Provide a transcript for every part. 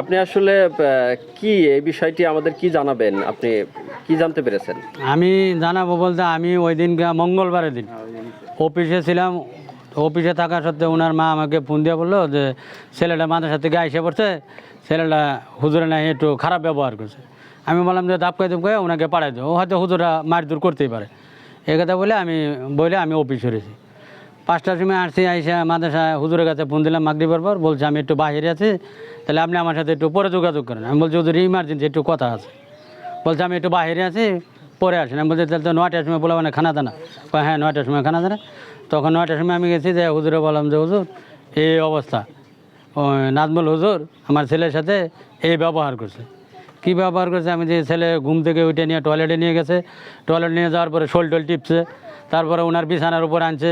আপনি আসলে কি এই বিষয়টি আমাদের কি জানাবেন? আপনি কি জানতে পেরেছেন? আমি জানাব বলতে আমি ওই দিন মঙ্গলবারের দিন অফিসে ছিলাম। অফিসে থাকা সত্ত্বেও ওনার মা আমাকে ফোন দিয়ে বলল যে, ছেলেটা মাদ্রাসা থেকে আইসে পড়ছে, ছেলেটা হুজুরে নাই, একটু খারাপ ব্যবহার করছে। আমি বললাম যে দাপকায় দুপকায় ওনাকে পাঠাই দেবো হয়তো হুজুরা মারধর করতেই পারে। এ কথা বলে আমি বলে আমি অফিস করেছি পাঁচটার সময় আসছি, আইসা মাদ্রাসা হুজুরের কাছে ফোন দিলাম, মাগরিবার পর বলছে, আমি একটু বাইরে আছি, তাহলে আপনি আমার সাথে একটু পরে যোগাযোগ করেন। আমি বলছি, হুজুর ইমার্জেন্সি একটু কথা আছে। বলছে, আমি একটু বাইরে আছি, পরে আসেন। আমি বলছি, তাহলে তো নয়টার সময় বলে মানে খানা দানা। হ্যাঁ নয়টার সময় খানা দানা। তখন নয়টার সময় আমি গেছি, যে হুজুরে বললাম যে, হুজুর, এই অবস্থা। নাজমুল হুজুর আমার ছেলের সাথে এই ব্যবহার করছে। কী ব্যবহার করছে? আমি যে ছেলে ঘুম থেকে উঠে নিয়ে টয়লেটে নিয়ে গেছে। টয়লেট নিয়ে যাওয়ার পরে শোল টোল টিপছে, তারপরে ওনার বিছানার উপর আনছে।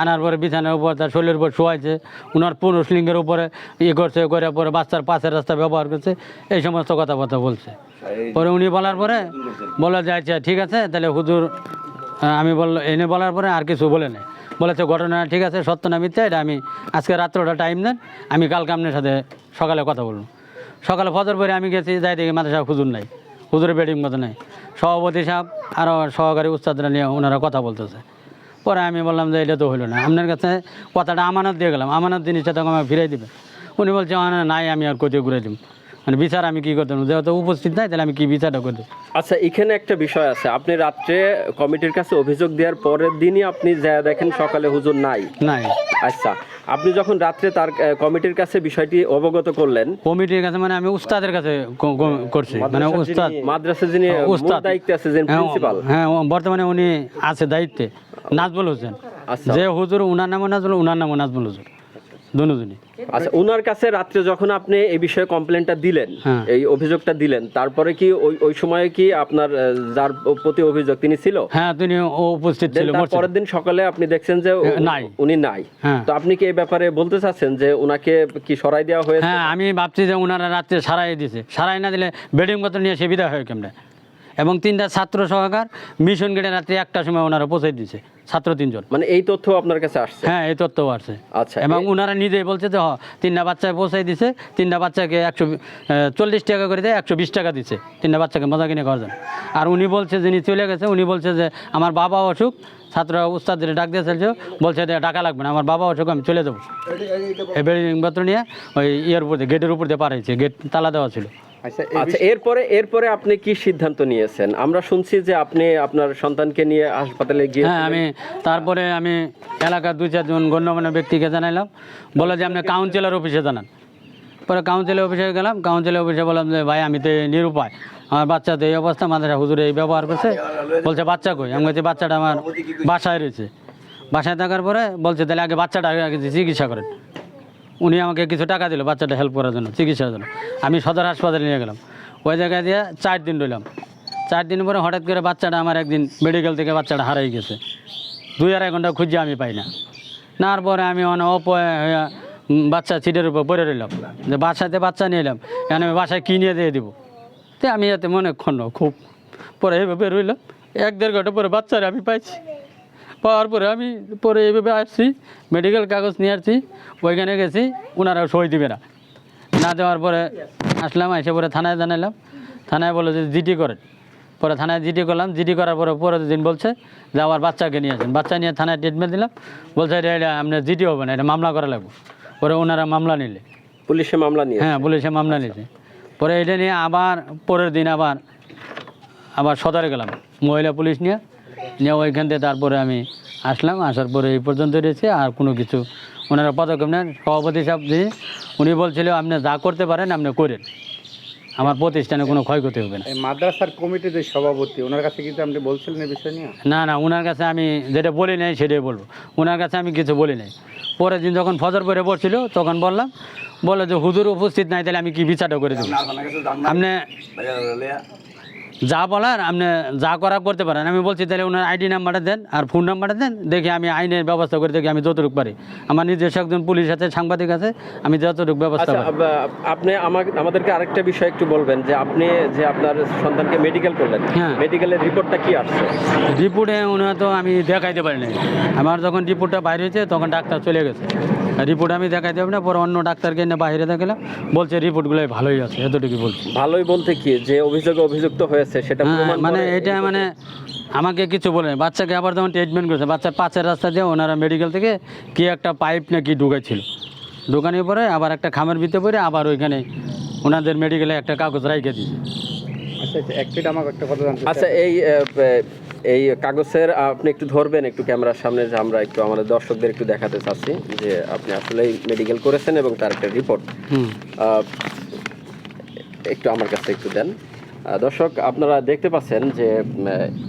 আনার পরে বিছানার উপর তার শরীরের উপর শোয়াইছে। ওনার পুরুষ লিঙ্গের উপরে ইয়ে করছে করে পরে বাচ্চার পাশের রাস্তা ব্যবহার করছে, এই সমস্ত কথাবার্তা বলছে। পরে উনি বলার পরে বলা যায় আচ্ছা ঠিক আছে, তাহলে হুজুর আমি বলল, এনে বলার পরে আর কিছু বলে নেই। বলেছে, ঘটনা ঠিক আছে, সত্য না মিথ্যা, এটা আমি আজকে রাত্রটা টাইম দেন আমি কালকে আপনার সাথে সকালে কথা বলব। সকালে ফজর পরে আমি গেছি, যাই দেখি মাদ্রাসা হুজুর নাই, হুজুরের বেডিং মতো নাই। সভাপতি সাহেব আরও সহকারী উস্তাদরা নিয়ে ওনারা কথা বলতেছে। পরে আমি বললাম যে এটা তো হলো না। আপনার কাছে কথাটা আমানত দিয়ে গেলাম। আমানত জিনিসটা তখন আমাকে ফিরাই দিবে। উনি বলছে "না, নাই আমি আর কোথাও ঘুরে দিব মানে বিচার আমি কী করতাম? যেহেতু উপস্থিত নাই তাহলে আমি কি বিচারটা করে দেবো আচ্ছা এখানে একটা বিষয় আছে। আপনি রাত্রে কমিটির কাছে অভিযোগ দেওয়ার পরের দিনই আপনি যা দেখেন সকালে হুজুর নাই। নাই। আচ্ছা আপনি যখন রাত্রে তার কমিটির কাছে বিষয়টি অবগত করলেন কমিটির কাছে মানে আমি উস্তাদের কাছে করছি। মানে উস্তাদ। মাদ্রাসা যিনি উস্তাদ। দায়িত্বে আছে যিনি হ্যাঁ, প্রিন্সিপাল হ্যাঁ বর্তমানে উনি আছে দায়িত্বে। নাজমুল হোসেন। আচ্ছা। যে হুজুর উনার নামও নাজমুল উনার নামও নাজবুল হুজুর দুজনই। আচ্ছা ওনার কাছে রাত্রে যখন আপনি এই বিষয়ে কমপ্লেনটা দিলেন হ্যাঁ। এই অভিযোগটা দিলেন তারপরে কি ওই ওই সময়ে কি আপনার যার প্রতি অভিযোগ তিনি ছিল? হ্যাঁ তিনি উপস্থিত ছিল পরের দিন সকালে আপনি দেখছেন যে নাই। উনি নাই। হ্যাঁ। তো আপনি কি এই ব্যাপারে বলতে চাচ্ছেন যে ওনাকে কি সরাই দেওয়া হয়েছে? হ্যাঁ আমি ভাবছি যে ওনারা রাত্রে সারাই দিছে। সারাই না দিলে বেডিং পত্র নিয়ে সে বিদায় হয় কেমনে? এবং তিনটা ছাত্র সহকার মিশন গেটে রাত্রি একটার সময় ওনারা পৌঁছে দিছে ছাত্র তিনজন। মানে এই তথ্য আপনার কাছে আসছে? হ্যাঁ এই তথ্য আছে আচ্ছা এবং ওনারা নিজেই বলছে যে হ তিনটা বাচ্চায় পৌঁছাই দিছে তিনটা বাচ্চাকে একশো চল্লিশ টাকা করে দেয় একশো বিশ টাকা দিচ্ছে তিনটা বাচ্চাকে মজা কিনে খাওয়ার জন্য। আর উনি বলছে যিনি চলে গেছে উনি বলছে যে আমার বাবা অসুখ ছাত্ররা উস্তাদের ডাক দিয়ে চলছে বলছে যে টাকা লাগবে না আমার বাবা অসুখ আমি চলে যাব। এই বেডিং পত্র নিয়ে ওই ইয়ের উপর দিয়ে গেটের উপর দিয়ে পারাইছে গেট তালা দেওয়া ছিল। আচ্ছা আচ্ছা এরপরে এরপরে আপনি কি সিদ্ধান্ত নিয়েছেন? আমরা শুনছি যে আপনি আপনার সন্তানকে নিয়ে হাসপাতালে গিয়ে হ্যাঁ আমি তারপরে আমি এলাকার দুই চারজন গণ্যমান্য ব্যক্তিকে জানাইলাম। বলে যে আপনি কাউন্সিলর অফিসে জানান। পরে কাউন্সিলর অফিসে গেলাম। কাউন্সিলর অফিসে বললাম যে ভাই আমি তো এই নিরুপায়। আমার বাচ্চা তো এই অবস্থা মাদ্রাসা হুজুরে এই ব্যবহার করছে। বলছে বাচ্চা কই? আমি বলছি বাচ্চাটা আমার বাসায় রয়েছে। বাসায় থাকার পরে বলছে তাহলে আগে বাচ্চাটা আগে চিকিৎসা করেন। উনি আমাকে কিছু টাকা দিল বাচ্চাটা হেল্প করার জন্য চিকিৎসার জন্য। আমি সদর হাসপাতালে নিয়ে গেলাম। ওই জায়গায় দিয়ে চার দিন রইলাম। চার দিন পরে হঠাৎ করে বাচ্চাটা আমার একদিন মেডিকেল থেকে বাচ্চাটা হারাই গেছে। দুই আড়াই ঘণ্টা খুঁজে আমি পাই না। নার পরে আমি অনেক অপয় উম, বাচ্চা সিটের উপর পড়ে রইলাম। যে বাসাতে বাচ্চা নিয়ে এলাম। এখানে আমি বাসায় কিনে দিয়ে দিব? তো আমি এতে মনে খুব পরে এইভাবে রইলাম। এক দেড় ঘণ্টা পরে বাচ্চারা আমি পাইছি। পাওয়ার পরে আমি পরে এইভাবে আসছি মেডিকেল কাগজ নিয়ে আসছি ওইখানে গেছি ওনারা সই দিবে না। না দেওয়ার পরে আসলাম এসে পরে থানায় জানালাম। থানায় বলে যে জিডি করেন পরে থানায় জিডি করলাম জিডি করার পরে পরের দিন বলছে যে আমার বাচ্চাকে নিয়ে আসেন। বাচ্চা নিয়ে থানায় ট্রিটমেন্ট দিলাম। বলছে এটা এটা আপনার জিডি হবে না এটা মামলা করা লাগবে। পরে ওনারা মামলা নিলে। পুলিশে মামলা নিয়ে হ্যাঁ পুলিশে মামলা নিয়েছে পরে এটা নিয়ে আবার পরের দিন আবার আবার সদরে গেলাম। মহিলা পুলিশ নিয়ে নিয়ে ওইখান থেকে তারপরে আমি আসলাম আসার পরে এই পর্যন্ত রয়েছে আর কোনো কিছু। ওনারা পদক্ষেপ নেন সভাপতি সাহেব যিনি, উনি বলছিল আপনি যা করতে পারেন আপনি করেন। আমার প্রতিষ্ঠানে কোনো ক্ষয়ক্ষতি হবে না। মাদ্রাসার কমিটির যে সভাপতি ওনার কাছে কিন্তু আপনি বলছিলেন এই বিষয় নিয়ে? না না ওনার কাছে আমি যেটা বলি নাই সেটাই বলব। ওনার কাছে আমি কিছু বলি নাই। পরের দিন যখন ফজর পরে পড়ছিল তখন বললাম বলে যে হুজুর উপস্থিত নাই তাহলে আমি কি বিচারটা করে দেবো? আপনি যা বলার আপনি যা করা করতে পারেন। আমি বলছি তাহলে ওনার আইডি নাম্বারটা দেন আর ফোন নাম্বারটা দেন দেখি আমি আইনের ব্যবস্থা করে দেখি আমি যতটুকু পারি। আমার নিজস্ব একজন পুলিশ আছে সাংবাদিক আছে আমি যতটুকু ব্যবস্থা আচ্ছা আপনি আমাকে আমাদেরকে আরেকটা বিষয় একটু বলবেন যে আপনি যে আপনার সন্তানকে মেডিকেল করলেন হ্যাঁ। মেডিকেলের রিপোর্টটা কি আসছে? রিপোর্টে উনি তো আমি দেখাইতে পারি নাই। আমার যখন রিপোর্টটা বাইরে হয়েছে তখন ডাক্তার চলে গেছে। রিপোর্ট আমি দেখাইতে পারি না পরে অন্য ডাক্তারকে এনে বাইরে দেখালাম বলছে রিপোর্টগুলো ভালোই আছে এতটুকু বলছি। ভালোই বলতে কি যে অভিযোগে অভিযুক্ত হয়েছে সেটা হ্যাঁ, মানে এটা মানে আমাকে কিছু বলে বাচ্চাকে আবার যেমন ট্রিটমেন্ট করেছে বাচ্চা পাঁচের রাস্তা দিয়ে ওনারা মেডিকেল থেকে কি একটা পাইপ না কি ঢুকাইছিল। ঢুকানোর পরে আবার একটা খামের ভিতরে পরে আবার ওইখানে ওনাদের মেডিকেলে একটা কাগজ রাইখে দিয়েছে। আচ্ছা আচ্ছা এক মিনিট আমাকে একটা কথা জানতে আচ্ছা এই এই কাগজের আপনি একটু ধরবেন একটু ক্যামেরার সামনে যে আমরা একটু আমাদের দর্শকদের একটু দেখাতে চাচ্ছি যে আপনি আসলে মেডিকেল করেছেন এবং তার একটা রিপোর্ট হুম। একটু আমার কাছে একটু দেন। দর্শক, আপনারা দেখতে পাচ্ছেন যে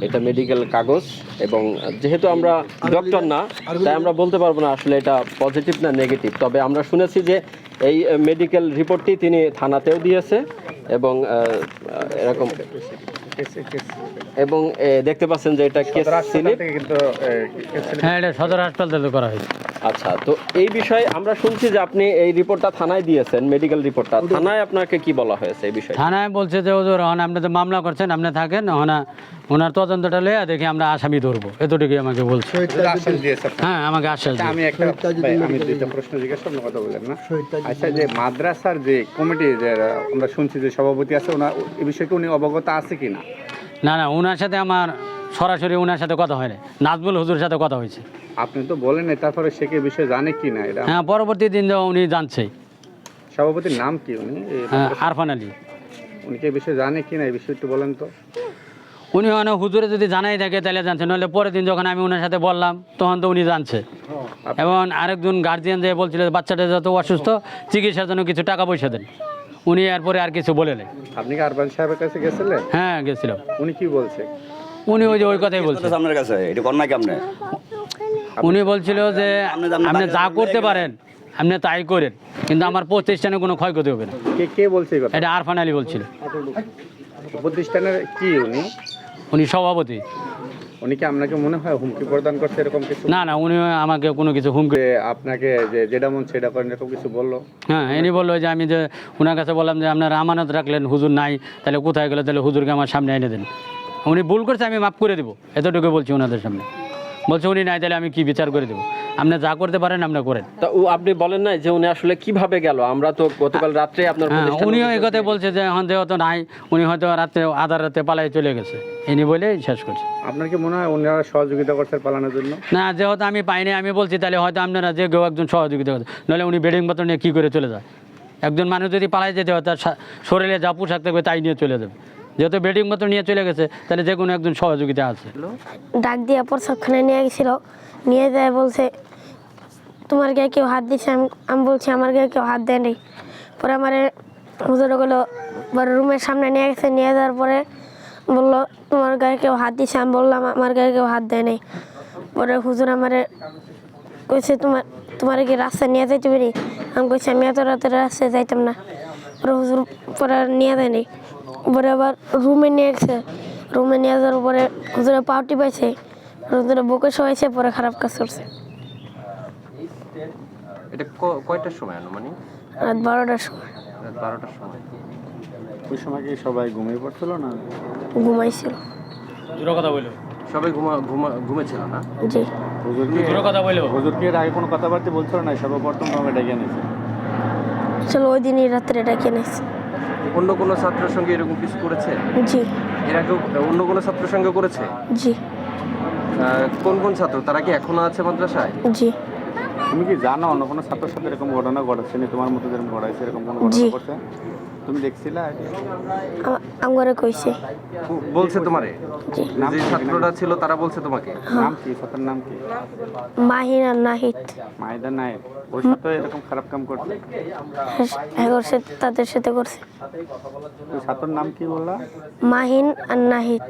এটা মেডিকেল কাগজ এবং যেহেতু আমরা ডক্টর না, তাই আমরা বলতে পারব না আসলে এটা পজিটিভ না নেগেটিভ তবে আমরা শুনেছি যে এই মেডিকেল রিপোর্টটি তিনি থানাতেও দিয়েছে এবং এরকম এবং দেখতে পাচ্ছেন যে এটা কেস স্লিপ কিন্তু হ্যাঁ এটা সদর হাসপাতাল থেকে করা হয়েছে। আচ্ছা তো এই বিষয়ে আমরা শুনছি যে আপনি এই রিপোর্টটা থানায় দিয়েছেন মেডিকেল রিপোর্টটা। থানায় আপনাকে কি বলা হয়েছে এই বিষয়ে? থানায় বলছে যে ওদের হন আপনি তো মামলা করছেন আপনি থাকেন হনা ওনার তদন্তটা লেয়া দেখি আমরা আসামি ধরবো। এতটুকুই আমাকে বলছে। হ্যাঁ আমাকে আশ্বাস আচ্ছা, আমি একটা আমি দুইটা প্রশ্ন জিজ্ঞেস করব কথা বলেন না? আচ্ছা যে মাদ্রাসার যে কমিটি যে আমরা শুনছি যে সভাপতি আছে ওনার এই বিষয়ে কি উনি অবগত আছে কি না না না ওনার সাথে আমার সরাসরি ওনার সাথে কথা হয়নি নাজমুল হুজুর সাথে কথা হয়েছে। আপনি তো বলেন তারপরে সে কি বিষয়ে জানে কি না এটা? হ্যাঁ পরবর্তী দিন উনি জানছে। সভাপতির নাম কি উনি? হ্যাঁ আরফান আলী। উনি কি বিষয়ে জানে কি না এই বিষয়ে একটু বলেন তো। উনি মানে হুজুরে যদি জানাই থাকে তাহলে জানছে। নাহলে পরের দিন যখন আমি ওনার সাথে বললাম তখন তো উনি জানছে। এবং আরেকজন গার্জিয়ান যে বলছিল বাচ্চাটা যত অসুস্থ চিকিৎসার জন্য কিছু টাকা পয়সা দেন। উনি এরপরে আর কিছু বলে নেই। আপনি কি আরবান সাহেবের কাছে গেছিলেন? হ্যাঁ গেছিলাম। উনি কি বলছে? উনি ওই যে ওই কথাই বলছে। আপনার কাছে এটা কর না কেমনে? উনি বলছিল যে আপনি যা করতে পারেন আপনি তাই করেন। কিন্তু আমার প্রতিষ্ঠানে কোনো ক্ষয়ক্ষতি হবে না। কে কে বলছে এটা আরফান আলী বলছিল। প্রতিষ্ঠানের কি উনি? উনি সভাপতি। উনি কি আপনাকে মনে হয় হুমকি প্রদান করছে এরকম কিছু? না না উনি আমাকে কোনো কিছু হুমকি আপনাকে যে যেটা মন সেটা করেন এরকম কিছু বলল? হ্যাঁ ইনি বলল যে আমি যে ওনার কাছে বললাম যে আপনার আমানত রাখলেন হুজুর নাই তাহলে কোথায় গেলে? তাহলে হুজুরকে আমার সামনে এনে দেন। উনি ভুল করছে আমি মাফ করে দেবো। এতটুকু বলছি ওনাদের সামনে। বলছে উনি নাই তাহলে আমি কি বিচার করে দেবো? আপনি যা করতে পারেন আপনি করেন। তা ও আপনি বলেন না যে উনি আসলে কীভাবে গেল? আমরা তো গতকাল রাত্রে আপনার হ্যাঁ উনিও এই কথাই বলছে যে এখন যেহেতু নাই। উনি হয়তো রাত্রে আধার রাতে পালাই চলে গেছে। ইনি বলেই শেষ করছে। আপনার কি মনে হয় ওনারা সহযোগিতা করছে পালানোর জন্য? না যেহেতু আমি পাইনি আমি বলছি তাহলে হয়তো আপনারা যে কেউ একজন সহযোগিতা করছে নাহলে উনি বেডিং পত্র নিয়ে কী করে চলে যায়? একজন মানুষ যদি পালাই যেতে হয় তার শরীরে যা পোশাক থাকবে তাই নিয়ে চলে যাবে। যেহেতু বেডিং পত্র নিয়ে চলে গেছে তাহলে যে কোনো একজন সহযোগিতা আছে। ডাক দিয়ে প্রশিক্ষণে নিয়ে গেছিল। নিয়ে যায়, বলছে, তোমার গায়ে কেউ হাত দিচ্ছে আমি আমি বলছি, আমার গায়ে কেউ হাত দেয় দেয়নি। পরে আমার হুজুরগুলো রুমের সামনে নিয়ে গেছে, নিয়ে যাওয়ার পরে বলল, তোমার গায়ে কেউ হাত দিচ্ছে আমি বললাম, আমার গায়ে কেউ হাত দেয় নাই পরে হুজুর আমারে কইছে, তোমার তোমার কি রাস্তা নিয়ে যাইতে পারি? আমি কইছি, আমি এত রাতে রাস্তায় যাইতাম না। পরে হুজুর পরে নিয়ে দেয়নি পরে আবার রুমে নিয়ে গেছে। রুমে নিয়ে যাওয়ার পরে হুজুরে পাউটি পাইছে হুজুরে বুকে শোয়াইছে পরে খারাপ কাজ করছে। এটা ক- কয়টার সময় আনুমানিক? রাত বারোটার সময়। রাত বারোটার সময়। ওই সময় কি সবাই ঘুমিয়ে পড়ছিল না? ঘুমাইছিল। কথা বলল। সবাই ঘুমা ঘুমা ঘুমেছিল না? জি। হুজুর কি কথা বলল। হুজুর কি এর আগে কোনো কথাবার্তা বলছিল না? সর্বপ্রথম ভাবে ডেকে নিয়েছে চলো ওই দিনই রাত্রে ডেকে নিয়েছে অন্য কোনো ছাত্রের সঙ্গে এরকম কিছু করেছে? জি। এর আগেও অন্য কোনো ছাত্রের সঙ্গে করেছে? জি। কোন কোন ছাত্র? তারা কি এখনও আছে মাদ্রাসায়? জি। তুমি কি জানো অন্য কোনো ছাত্রের সাথে এরকম ঘটনা ঘটেছে নি? তোমার মতো যেরকম ঘটাইছে এরকম কোনো ঘটনা ঘটছে? তুমি দেখছিলা আমার কইছে। বলছে তোমারে? জি। যে ছাত্রটা ছিল তারা বলছে তোমাকে? নাম কি? ছাত্রের নাম কি? মাহিন আর নাহিদ। মাহিদা নায়েব ওর সাথে এরকম খারাপ কাম করছে? এগোর সাথে তাদের সাথে করছে। ছাত্রের নাম কি বললা? মাহিন আর নাহিদ।